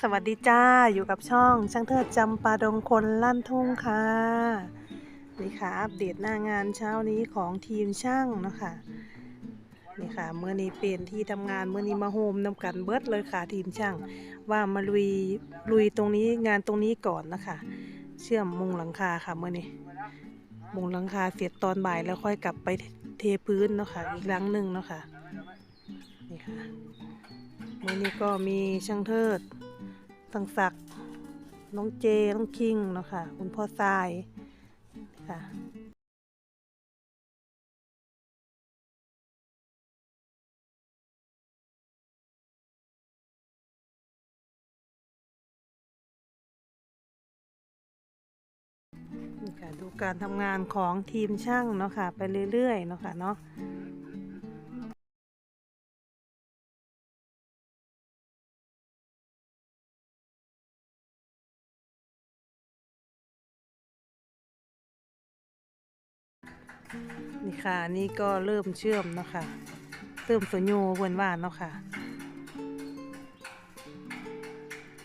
สวัสดีจ้าอยู่กับช่องช่างเทิดจำปาดงคนลั่นทุ่งค่ะนี่ค่ะอัปเดตหน้างานเช้านี้ของทีมช่างเนาะคะนี่ค่ะเมื่อนี้เป็นที่ทำงานเมื่อนี้มาโฮมนำกันเบิดเลยค่ะทีมช่าง ว่ามาลุยลุยตรงนี้งานตรงนี้ก่อนนะคะ เชื่อมมุงหลังคาค่ะเมื่อนี้มุงหลังคาเสร็จตอนบ่ายแล้วค่อยกลับไปเทพื้นเนาะค่ะอีกหลังหนึ่งเนาะค่ะนี่ค่ะวันนี้ก็มีช่างเทิด สังศักดิ์น้องเจ น้องคิงเนาะค่ะ คุณพ่อทรายค่ะค่ะดูการทำงานของทีมช่างเนาะค่ะ ไปเรื่อยๆเนาะค่ะเนาะ นี่ค่ะนี่ก็เริ่มเชื่อมเนาะค่ะเริ่มสโยเวนว่านเนาะค่ะ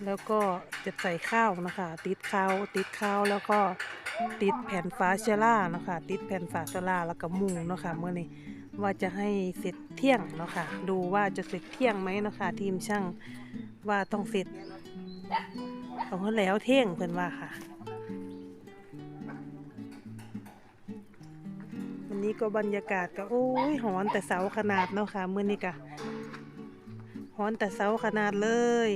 แล้วก็จะใส่ข้าวนะคะ ติดข้าวติดข้าวแล้วก็ติดแผ่นฟ้าเชล่านะคะติดแผ่นฟ้าเชล่าแล้วก็มุงเนาะค่ะเมื่อนี้ว่าจะให้เสร็จเที่ยงเนาะค่ะ ดูว่าจะเสร็จเที่ยงไหมเนาะค่ะ ทีมช่างว่าต้องเสร็จเอาแล้วเที่ยงเพิ่นว่าค่ะ นี้ก็บรรยากาศก็โอ้ยหอนแต่เสาขนาดเนาะค่ะมื้อนี้ก็หอนแต่เสาขนาดเลย